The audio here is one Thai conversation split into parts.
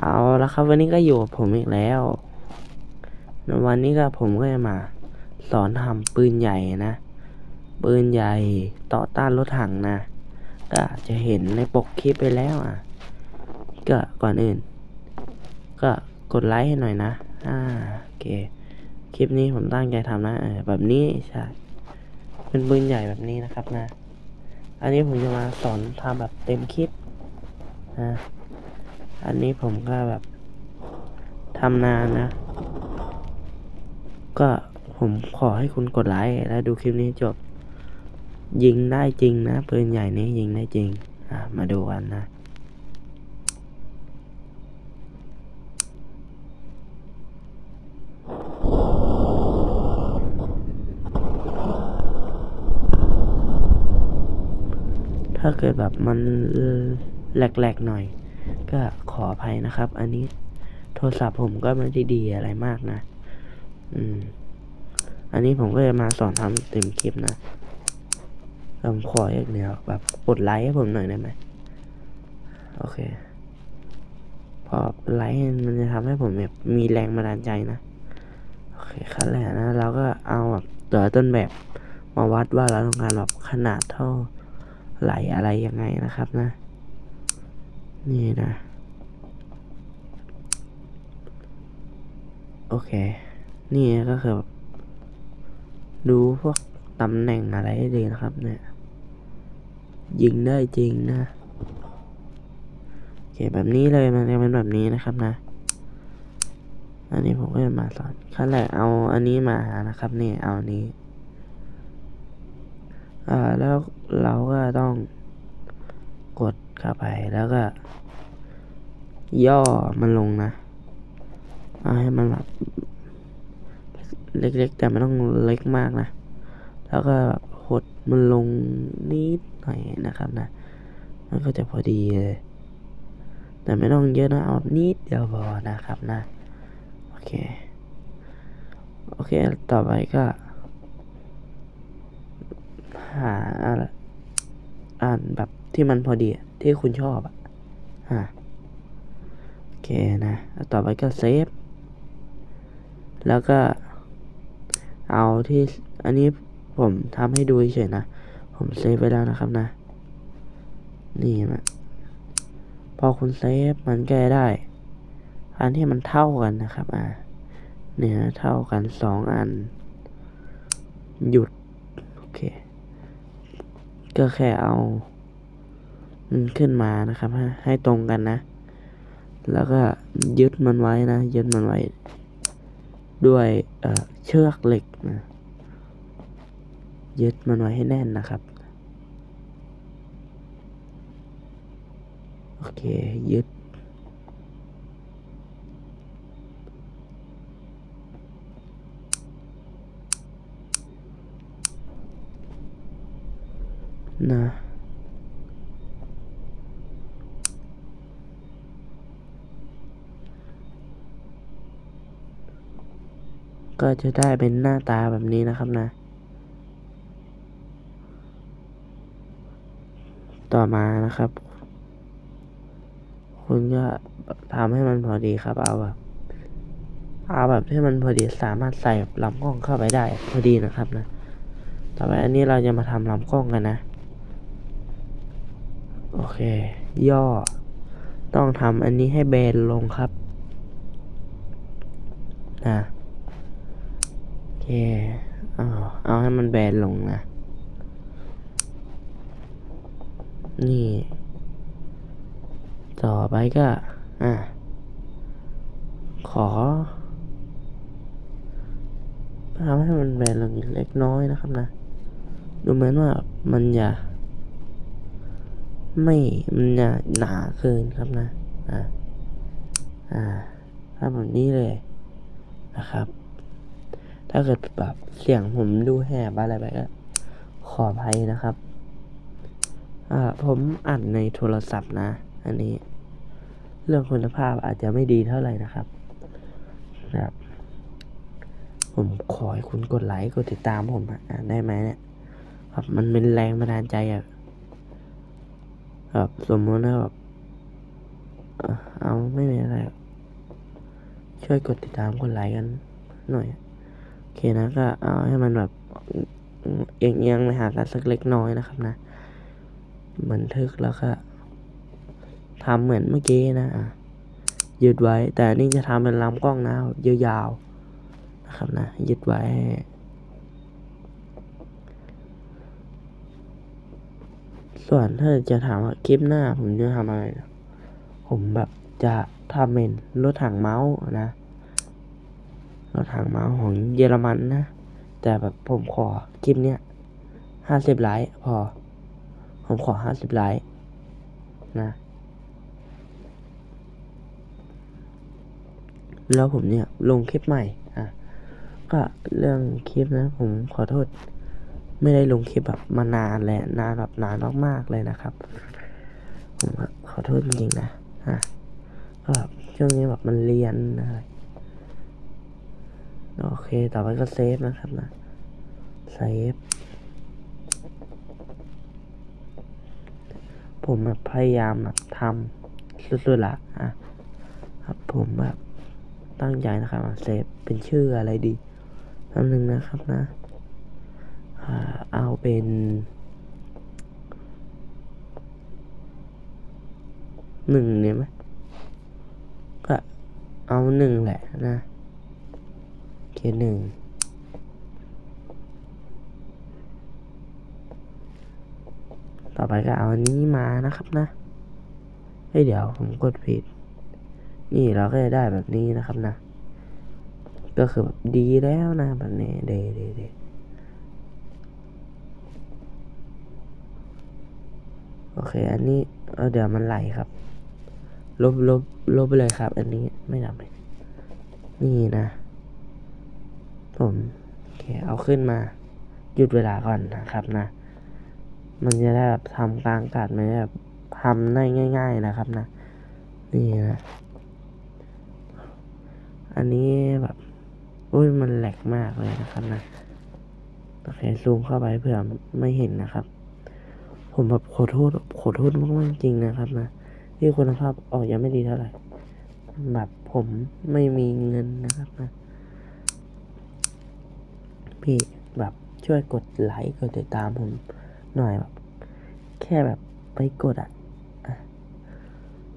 เอาละครับ วันนี้ก็อยู่กับผมอีกแล้วในวันนี้ก็ผมก็จะมา สอนทำปืนใหญ่นะ ปืนใหญ่ต่อต้านรถถังนะ ก็จะเห็นในปกคลิปไปแล้วอะ ก็ก่อนอื่น ก็กดไลค์ให้หน่อยนะ อ่าโอเค คลิปนี้ผมตั้งใจทำนะแบบนี้ใช่เป็นปืนใหญ่แบบนี้นะครับนะ อันนี้ผมจะมาสอนทำแบบเต็มคลิปนะ อันนี้ผมก็แบบทำนานนะ ก็ผมขอให้คุณกดไลค์และดูคลิปนี้จบ ยิงได้จริงนะปืนใหญ่นี้ยิงได้จริง อะ มาดูกันนะถ้าเกิดแบบมันแหลกๆหน่อย ก็ขออภัยนะครับ อันนี้โทรศัพท์ผมก็ไม่ได้ดีอะไรมากนะ อืม อันนี้ผมก็จะมาสอนทำเต็มคลิปนะผมขออย่างเดียวแบบกดไลค์ให้ผมหน่อยได้ไหมโอเค พอไลค์มันจะทำให้ผมแบบมีแรงบันดาลใจนะ โอเคขั้นแรกนะ เราก็เอาแบบตัวต้นแบบมาวัดว่าเราต้องการแบบขนาดเท่าไหลอะไรยังไงนะครับนะ นี่นะ โอเค นี่ก็คือแบบดูพวกตำแหน่งอะไรให้ดีนะครับ เนี่ย ยิงได้จริงนะ โอเคแบบนี้เลยมันจะเป็นแบบนี้นะครับนะ อันนี้ผมก็จะมาสอนขั้นแรกเอาอันนี้มานะครับนี่เอานี้ อ่าแล้วเราก็ต้อง เข้าไปแล้วก็ ย่อมันลงนะเอาให้มันแบบเล็กๆ แต่ไม่ต้องเล็กมากนะ แล้วก็แบบหดมันลงนิดหน่อยนะครับนะ มันก็จะพอดีเลย แต่ไม่ต้องเยอะนะเอานิดเดียวพอนะครับนะ โอเค โอเค ต่อไปก็ หาอะไรอ่านแบบที่มันพอดีอะ ที่คุณชอบอะอะโอเคนะแล้วต่อไปก็เซฟ แล้วก็ เอาที่อันนี้ผมทำให้ดูเฉยๆนะ ผมเซฟไว้แล้วนะครับนะ นี่นะพอคุณเซฟมันก็จะได้ อันที่มันเท่ากันนะครับ อ่าเนี่ยเท่ากันสองอัน หยุด โอเค ก็แค่เอามัน ขึ้นมานะครับให้ตรงกันนะ แล้วก็ยึดมันไว้นะ ยึดมันไว้ ด้วยเเชือกเหล็กนะยึดมันไว้ให้แน่นนะครับ โอเค ยึด นะ ก็จะได้เป็นหน้าตาแบบนี้นะครับนะ ต่อมานะครับ คุณก็ทำให้มันพอดีครับ เอาแบบเอาแบบที่มันพอดีสามารถใส่ลำกล้องเข้าไปได้ พอดีนะครับนะ ต่อไปอันนี้เราจะมาทำลำกล้องกันนะ โอเค ย่อ ต้องทำอันนี้ให้แบนลงครับนะ คเอาเอาให้มันแบนลงนะ นี่ ต่อไปก็ อะ ขอทำให้มันแบนลงอีกเล็กน้อยนะครับนะ ดูเหมือนว่ามันจะไม่ มันจะหนาเกินครับนะ อ่า อ่าทำแบบนี้เลยนะครับ ถ้าเกิดแบบเสียงผมดูแหบอะไรไปก็ขออภัยนะครับ อ่าผมอัดในโทรศัพท์นะ อันนี้ เรื่องคุณภาพอาจจะไม่ดีเท่าไหร่นะครับนะครับ ผมขอให้คุณกดไลค์กดติดตามผมอะได้ไหมเนี่ยครับมันเป็นแรงบันดาลใจอะแบบสมมตินะแบบเอาไม่มีอะไร ช่วยกดติดตามกดไลค์กันหน่อย เคนะก็เอาให้มันแบบเอียงๆไปหากันสักเล็กน้อยนะครับนะบันทึกแล้วก็ทำเหมือนเมื่อกี้นะอะยึดไว้ แต่นี่จะทำเป็นลำกล้องนะยาวๆนะครับนะยึดไว้ส่วนถ้าจะถามว่าคลิปหน้าผมจะทำอะไร ผมแบบจะทำเป็นรถถังเมาส์นะ รถถังมาของเยอรมันนะ แต่แบบผมขอคลิปเนี้ยห้าสิบไลค์พอ ผมขอห้าสิบไลค์นะ แล้วผมเนี่ยลงคลิปใหม่อะก็เรื่องคลิปนะ ผมขอโทษ ไม่ได้ลงคลิปแบบมานานแหละนานแบบนานมากๆเลยนะครับ ผมขอโทษจริงๆนะฮะก็แบบช่วงนี้แบบมันเรียนอะไร โอเค ต่อไปก็เซฟนะครับนะ เซฟ ผมแบบพยายามแบบทำสุดๆละอะครับผมแบบตั้งใจนะครับเซฟเป็นชื่ออะไรดีแป๊บนึงนะครับนะอ่าเอาเป็น หนึ่งเนี่ยไหมก็เอาหนึ่งแหละนะ เคหนึ่งต่อไปก็เอาอันนี้มานะครับนะเฮ้ยเดี๋ยวผมกดผิด นี่เราก็จะได้แบบนี้นะครับนะ ก็คือแบบดีแล้วนะแบบนี้เดเดเดโอเค อันนี้เเดี๋ยวมันไหลครับ ลบลบลบไปเลยครับ อันนี้ไม่ทำเลยนี่นะ ผมโอเคเอาขึ้นมาหยุดเวลาก่อนนะครับนะ มันจะได้แบบทำกลางอากาศมันจะแบบทำได้ง่าย ๆนะครับนะ นี่นะ อันนี้แบบอุ้ยมันแหลกมากเลยนะครับนะโอเคซูมเข้าไปเพื่อไม่เห็นนะครับ ผมแบบขอโทษขอโทษมากๆจริงนะครับนะที่คุณภาพออกยังไม่ดีเท่าไหร่แบบผมไม่มีเงินนะครับนะ พี่แบบช่วยกดไลค์กดติดตามผมหน่อยแบบแค่แบบไปกดอะ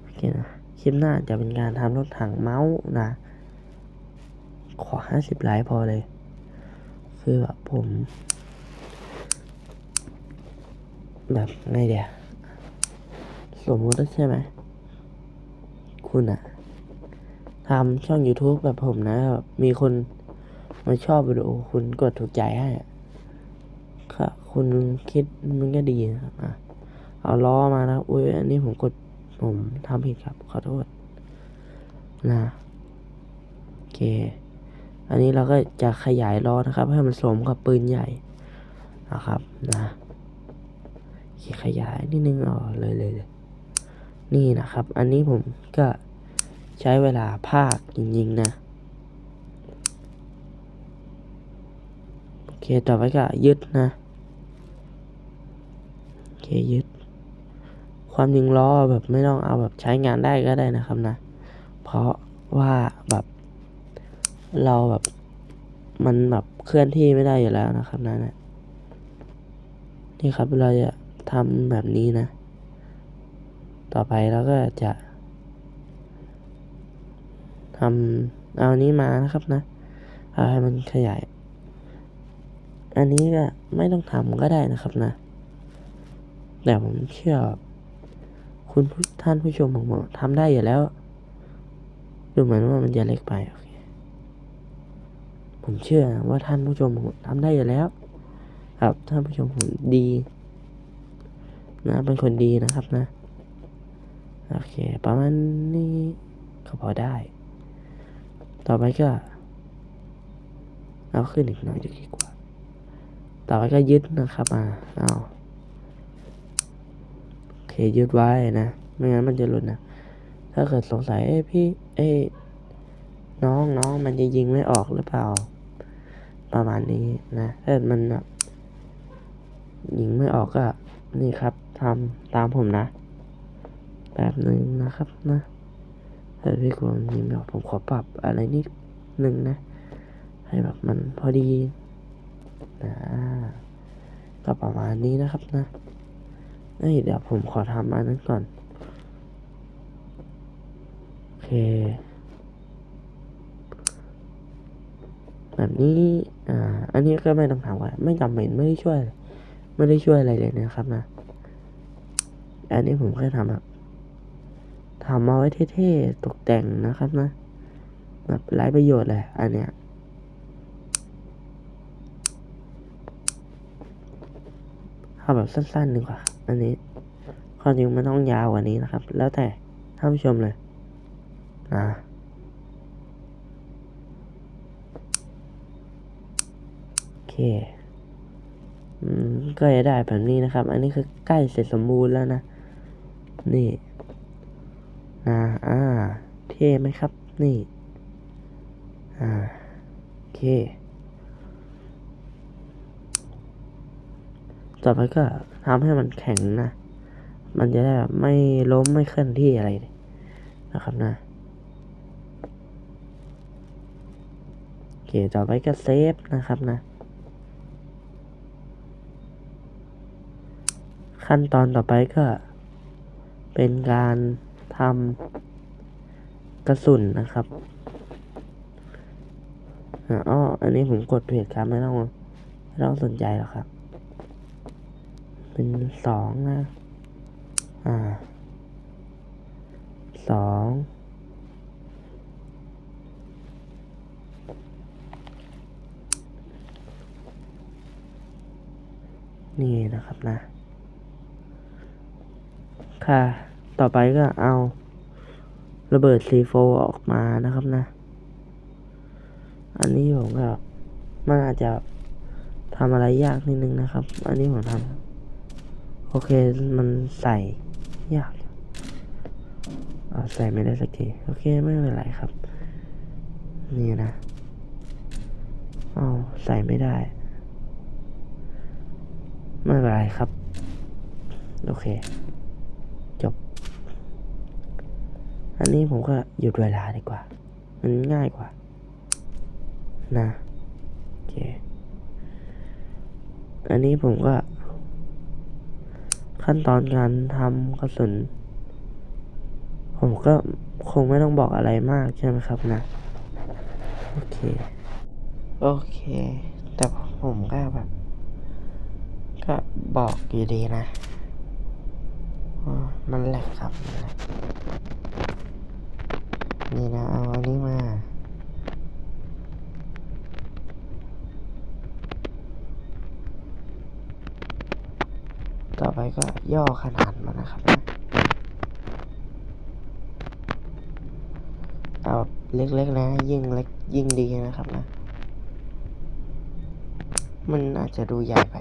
โอเคนะคลิปหน้าจะเป็นการทำรถถังเมาส์นะ ขอห้าสิบไลค์พอเลย คือแบบผม แบบไงเดียวสมมุติใช่ไหม คุณอะทำช่อง YouTube แบบผมนะแบบมีคน มาชอบวิดีโอคุณกดถูกใจให้ค่ะ คุณคิดมันก็ดีนะครับอะเอาล้อมานะอุ้ยอันนี้ผมกดผมทำผิดครับ ขอโทษนะโอเค อันนี้เราก็จะขยายล้อนะครับ ให้มันสมกับปืนใหญ่นะครับนะขยายนิดนึงอ๋อเลยเลยเลยนี่นะครับ อันนี้ผมก็ใช้เวลาภาคจริงๆนะ โอเคต่อไปก็ยึดนะโอเคยึด ความจริงล้อแบบไม่ต้องเอาแบบใช้งานได้ก็ได้นะครับนะ เพราะว่าแบบเราแบบมันแบบเคลื่อนที่ไม่ได้อยู่แล้วนะครับนะนะนี่ครับเราจะทำแบบนี้นะ ต่อไปเราก็จะทำเอานี้มานะครับนะ ให้มันขยาย อันนี้ก็ไม่ต้องทำก็ได้นะครับนะ แต่ผมเชื่อ คุณผู้ท่านผู้ชมผมบอกทำได้อยู่แล้ว ดูเหมือนว่ามันจะเล็กไปโอเคผมเชื่อว่าท่านผู้ชมผมทำได้อยู่แล้ว ครับท่านผู้ชมผมดี นะเป็นคนดีนะครับนะโอเค ประมาณนี้ก็พอได้ ต่อไปก็ เอาขึ้นอีกหน่อยดีกว่า ต่อไปก็ยึดนะครับอ่าเอาโอเคยึดไว้นะ ไม่งั้นมันจะหลุดนะ ถ้าเกิดสงสัยเอ้พี่เอ้น้องน้องมันจะยิงไม่ออกหรือเปล่า ประมาณนี้นะถ้ามันแบบยิงไม่ออกก็ นี่ครับทำตามผมนะแบบหนึ่งนะครับนะแต่พี่กลัวมันมีแบบผมขอปรับอะไรนิดหนึ่งนะ ให้แบบมันพอดี นะก็ประมาณนี้นะครับนะเอ้ยเดี๋ยวผมขอทำอันนั้นก่อน โอเค แบบนี้ อ่า อันนี้ก็ไม่ต้องถามว่าไม่จำเป็นไม่ได้ช่วย ไม่ได้ช่วยอะไรเลยนะครับนะ อันนี้ผมแค่ทำแบบทำมาไว้เท่ๆ ตกแต่งนะครับนะ แบบไร้ประโยชน์เลย อันเนี้ย เอาแบบสั้นๆดีกว่า อันนี้ความจริงมันต้องยาวกว่านี้นะครับ แล้วแต่ท่านผู้ชมเลยนะโอเคอืมก็จะได้แบบนี้นะครับ อันนี้คือใกล้เสร็จสมบูรณ์แล้วนะ นี่นะอ่า เท่ไหมครับ นี่ อ่า โอเค ต่อไปก็ทำให้มันแข็งนะ มันจะได้แบบไม่ล้มไม่เคลื่อนที่อะไรนะครับนะโอเคต่อไปก็เซฟนะครับนะ ขั้นตอนต่อไปก็ เป็นการทำกระสุนนะครับอ่าอ้ออันนี้ผมกดผิดครับไม่ต้องไม่ต้องสนใจหรอกครับ เป็นสองนะ อ่าสองนี่นะครับนะ ค่ะ ต่อไปก็เอาระเบิดซีโฟออกมานะครับนะ อันนี้ผมก็มันอาจจะทำอะไรยากนิดนึงนะครับ อันนี้ผมทำ โอเคมันใส่ยากอ่าใส่ไม่ได้สักที โอเคไม่เป็นไรครับ นี่นะเอาใส่ไม่ได้ ไม่เป็นไรครับ โอเค จบ อันนี้ผมก็หยุดเวลาดีกว่า มันง่ายกว่า นะ โอเค อันนี้ผมก็ ขั้นตอนการทำกระสุน ผมก็คงไม่ต้องบอกอะไรมากใช่ไหมครับนะ โอเค โอเค แต่ผมก็แบบ ก็บอกอยู่ดีนะมันแหลกครับ นี่นะเอา ต่อไป ก็ย่อขนาดมันนะครับนะเอาเล็กๆนะ ยิ่งเล็กยิ่งดีนะครับนะ มันอาจจะดูใหญ่ไป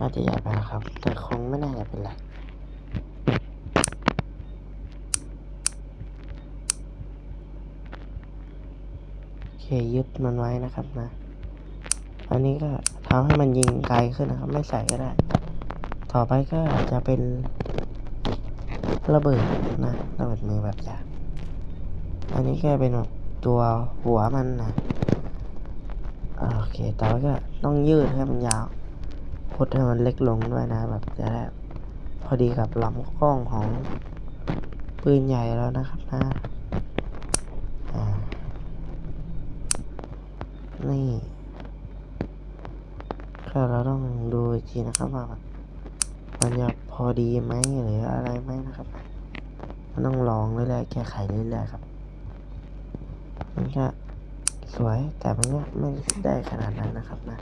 อาจจะใหญ่ไปนะครับ แต่คงไม่น่าจะเป็นไรโอเคยึดมันไว้นะครับนะ อันนี้ก็ทำให้มันยิงไกลขึ้นนะครับ ไม่ใส่ก็ได้ ต่อไปก็จะเป็นระเบิดนะระเบิดมือแบบอย่าอันนี้ก็เป็นแบบตัวหัวมันนะโอเคต่อไปก็ต้องยืดให้มันยาวพดให้มันเล็กลงด้วยนะ แบบจะได้พอดีกับลำกล้องของปืนใหญ่แล้วนะครับนะนี่ก็เราต้องดูอีกทีนะครับว่า มันจะพอดีไหมหรืออะไรไหมนะครับมันต้องลองเรื่อยๆแก้ไขเรื่อยๆครับ มันก็สวยแต่มันก็ไม่ได้ขนาดนั้นนะครับนะ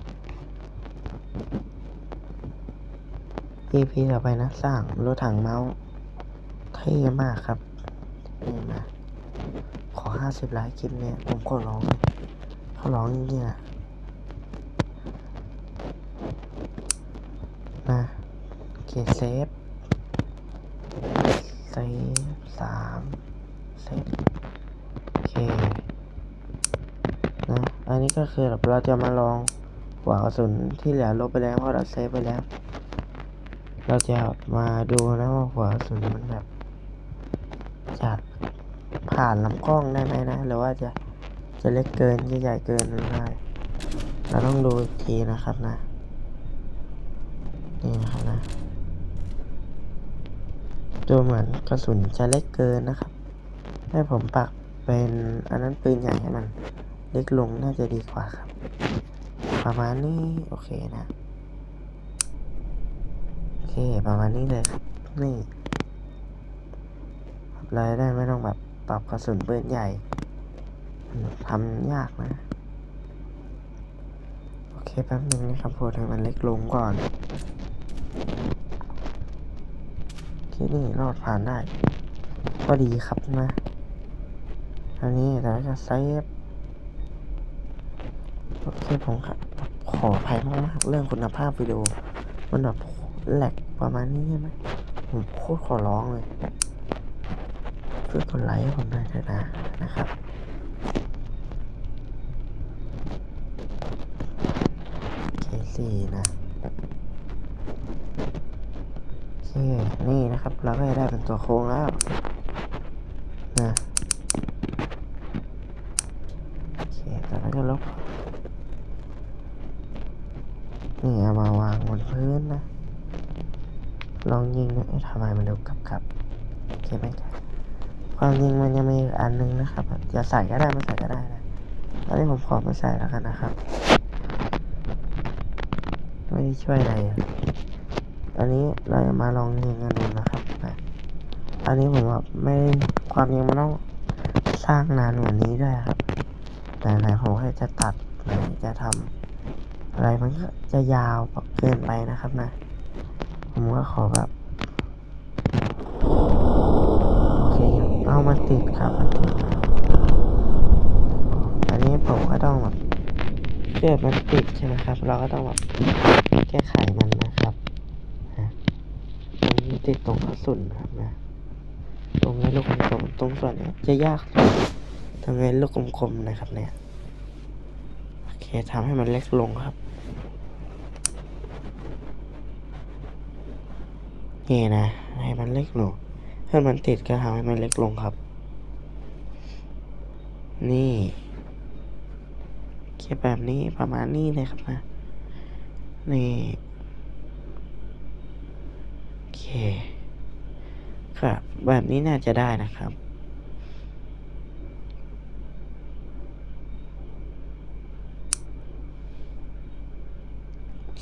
EP ต่อไปนะสร้างรถถังเมาส์เท่มากครับนี่มาขอห้าสิบไลค์คลิปเนี้ยผมขอร้องเขอร้องจริงๆอะนะโอเคเซฟเซฟสามเซฟโอเคนะอันนี้ก็คือแบบเราจะมาลองหัวกระสุนที่เหลือลบไปแล้วเพราะเราเซฟไปแล้ว เราจะมาดูนะว่าหัวกระสุนมันแบบจะผ่านลำกล้องได้ไหมนะ หรือว่าจะจะเล็กเกินจะใหญ่เกินหรือไม่เราต้องดูอีกทีนะครับนะ นี่นะครับนะ ดูเหมือนกระสุนจะเล็กเกินนะครับ ให้ผมปักเป็นอันนั้นปืนใหญ่ให้มันเล็กลงน่าจะดีกว่าครับ ประมาณนี้ โอเคนะ โอเค ประมาณนี้เลยครับ นี่เลยได้ไม่ต้องแบบปรับกระสุนปืนใหญ่ทำยากนะ โอเคแป๊บนึงนะครับพูดให้มันเล็กลงก่อน ที่นี่รอดผ่านได้ ก็ดีครับนะ อันนี้เราจะเซฟโอเคผมครับ ขออภัยมากๆเรื่องคุณภาพวิดีโอ มันแบบแหลกประมาณนี้ใช่ไหมผมโคตรขอร้องเลยช่วยกดไลค์ผมหน่อยเถอะนะนะครับ เคสี่นะโอเค นี่นะครับ เราก็จะได้เป็น ตัวโค้งแล้วนะโอเคต่อไปก็ลบนี่เอามาวางบนพื้นนะ ลองยิงนะเอ๊ะทำไมมันดูกลับกับโอเคไหมครับความจริงมันยังมีอันนึงนะครับจะใส่ก็ได้ไม่ใส่ก็ได้นะตอนนี้ผมขอไม่ใส่แล้วกันนะครับ ไม่ได้ช่วยอะไรอะตอนนี้เราจะมาลองยิงกันดูนะครับนะ อันนี้ผมว่าไม่ความจริงมันต้องสร้างนานกว่านี้ด้วยครับแต่ไหนผมก็จะตัดไหนจะทำอะไรมันก็จะยาวเกินไปนะครับนะ ผมก็ขอแบบโอเคเอามาติดครับมันติดอันนี้ผมก็ต้องแบบเกิดมันติดใช่ไหมครับ เราก็ต้องแบบแก้ไขมันนะครับนะมันติดตรงกระสุนครับนะ งนี้ลูกกลมๆตรงส่วนนี้จะยากตรงนี้ลูกกลมๆนะครับเนี่ยโอเคทำให้มันเล็กลงครับนี่นะให้มันเล็กลงถ้ามันติดก็ทำให้มันเล็กลงครับ นี่เขียแบบนี้ประมาณนี้เลยครับนะนี่โอเค แบบนี้น่าจะได้นะครับ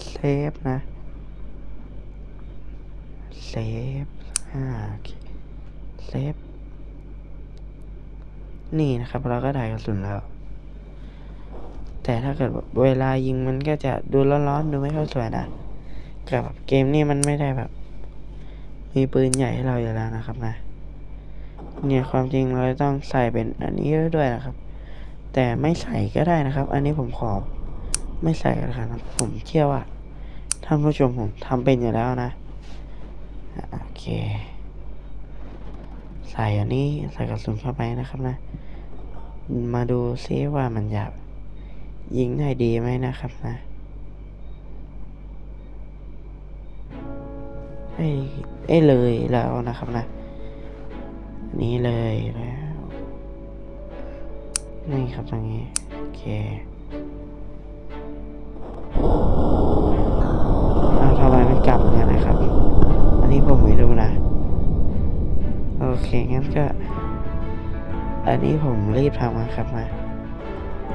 เซฟนะ เซฟอ่าเซฟ นี่นะครับ เราก็ได้กระสุนแล้ว แต่ถ้าเกิดแบบเวลายิงมันก็จะดูร้อนๆ ดูไม่ค่อยสวยนะกับแบบเกมนี้มันไม่ได้แบบ มีปืนใหญ่ให้เราอยู่แล้วนะครับนะ เนี่ยความจริงเราต้องใส่เป็นอันนี้ด้วยนะครับ แต่ไม่ใส่ก็ได้นะครับ อันนี้ผมขอไม่ใส่กันครับ ผมเชื่อว่าท่านผู้ชมผมทำเป็นอยู่แล้วนะอะโอเค ใส่อันนี้ใส่กระสุนเข้าไปนะครับนะ มาดูซิว่ามันจะยิงได้ดีไหมนะครับนะ เอ้ยเอ้เลยแล้วนะครับนะ นี่เลยแล้วนี่ครับตรงนี้ โอเคอ้าทำไมมันกลับเนี่ยนะครับ อันนี้ผมไม่รู้นะ โอเค งั้นก็ อันนี้ผมรีบทำนะครับมา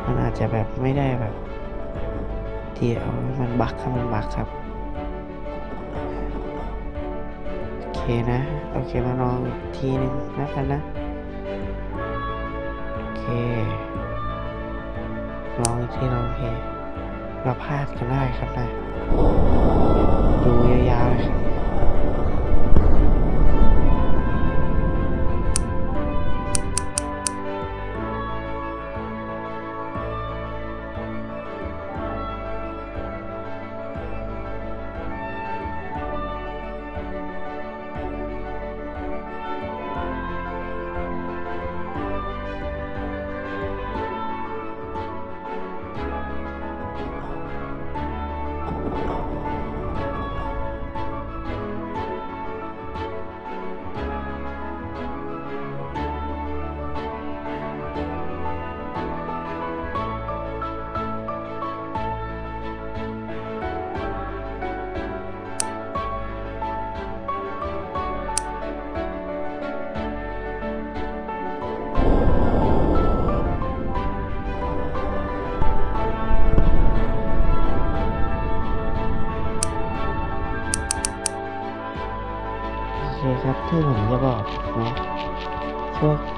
มันอาจจะแบบไม่ได้แบบเดียวมันบักครับมันบักครับ นะ โอเคมาลองอีกทีหนึ่งนะครับนะ โอเค ลองอีกทีลองโอเคเราพลาดกันได้ครับนะ ดูยาวๆเลยครับ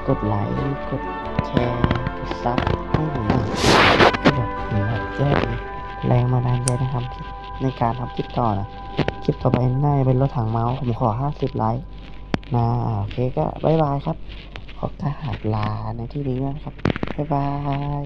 กดไลค์ กดแชร์กดซับให้ผมหน่อยกดแบบผมแบบแจ้แรงมาดานใจนะครับ ในการทำคลิปต่อนะ คลิปต่อไปน่าจะเป็นรถถังเมาส์ ผมขอห้าสิบไลค์นะโอเคก็บายบายครับ ขอกราบลาในที่นี้นะครับ บ๊ายบาย